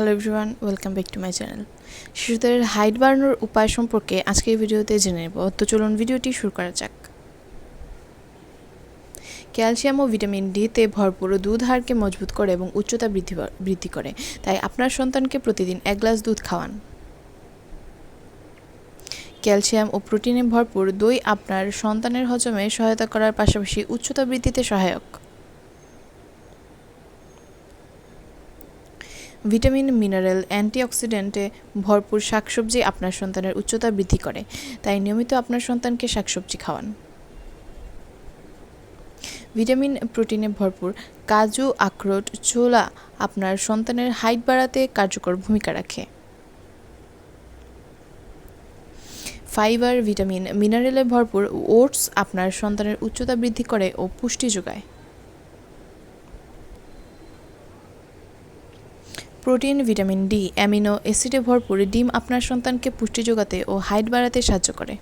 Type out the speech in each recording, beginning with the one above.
Hello everyone, welcome back to my channel. শিশুদের height বাড়ানোর উপায় সম্পর্কে আজকে এই ভিডিওতে জেনে নেব। তো চলুন ভিডিওটি শুরু করা যাক। ক্যালসিয়াম ও ভিটামিন ডিতে ভরপুর দুধ হাড়কে মজবুত করে এবং উচ্চতা বৃদ্ধি বৃদ্ধি করে। তাই আপনার সন্তানকে প্রতিদিন এক গ্লাস দুধ খাওয়ান। ক্যালসিয়াম ও প্রোটিনে ভরপুর দই আপনার সন্তানের হজমে সহায়তা করার পাশাপাশি উচ্চতা বৃদ্ধিতে সহায়ক। ভিটামিন, মিনারেল, অ্যান্টিঅক্সিডেন্টে ভরপুর শাকসবজি আপনার সন্তানের উচ্চতা বৃদ্ধি করে। তাই নিয়মিত আপনার সন্তানকে শাকসবজি খাওয়ান। ভিটামিন প্রোটিনে ভরপুর কাজু, আখরোট, ছোলা আপনার সন্তানের হাইট বাড়াতে কার্যকর ভূমিকা রাখে। ফাইবার, ভিটামিন, মিনারেলে ভরপুর ওটস আপনার সন্তানের উচ্চতা বৃদ্ধি করে ও পুষ্টি যোগায়। প্রোটিন, ভিটামিন ডি, অ্যামিনো অ্যাসিডে ভরপুর ডিম আপনার সন্তানকে পুষ্টি যোগাতে ও হাইট বাড়াতে সাহায্য করে।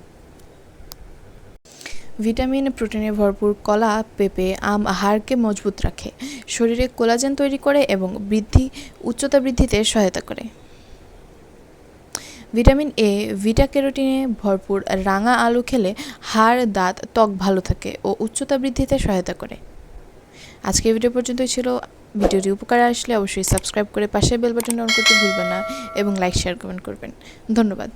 ভিটামিন, প্রোটিনে ভরপুর কলা, পেঁপে, আম, হাড়কে মজবুত রাখে, শরীরে কোলাজেন তৈরি করে এবং বৃদ্ধি, উচ্চতা বৃদ্ধিতে সহায়তা করে। ভিটামিন এ, ভিটা ক্যারোটিনে ভরপুর রাঙা আলু খেলে হাড়, দাঁত, ত্বক ভালো থাকে ও উচ্চতা বৃদ্ধিতে সহায়তা করে। আজকে ভিডিও পর্যন্তই ছিল। ভিডিওটি উপকারে আসলে অবশ্যই সাবস্ক্রাইব করে পাশে বেল বাটন অন করতে ভুলবেন না এবং লাইক, শেয়ার, কমেন্ট করবেন। ধন্যবাদ।